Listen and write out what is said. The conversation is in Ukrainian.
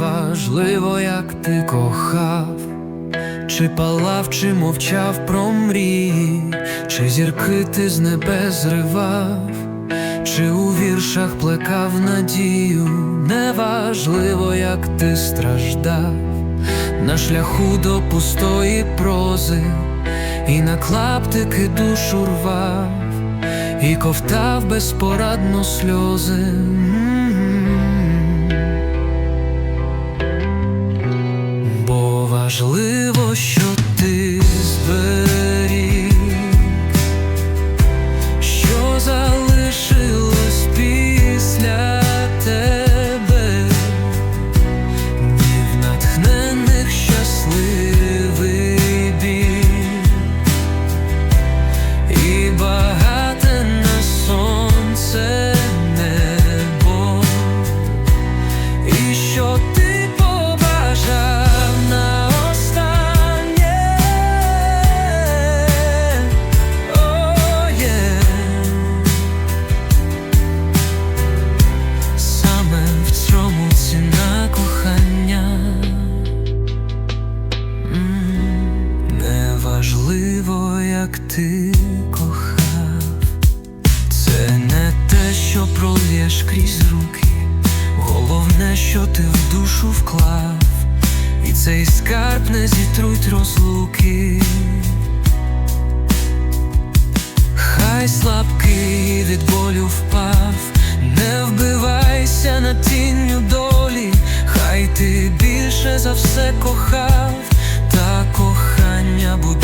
важливо, як ти кохав, чи палав, чи мовчав про мрії, чи зірки ти з небес зривав, чи у віршах плекав надію, неважливо, як ти страждав, на шляху до пустої прози, і на клаптики душу рвав, і ковтав безпорадно сльози. Важливо, що ти зберіг, що залишилось після тебе, днів натхнених щасливий біль. І багате як ти кохав. Це не те, що пролєш крізь руки, головне, що ти в душу вклав, і цей скарб не зітруть розлуки. Хай слабкий від болю впав, не вбивайся над тінню долі, хай ти більше за все кохав, та кохання будують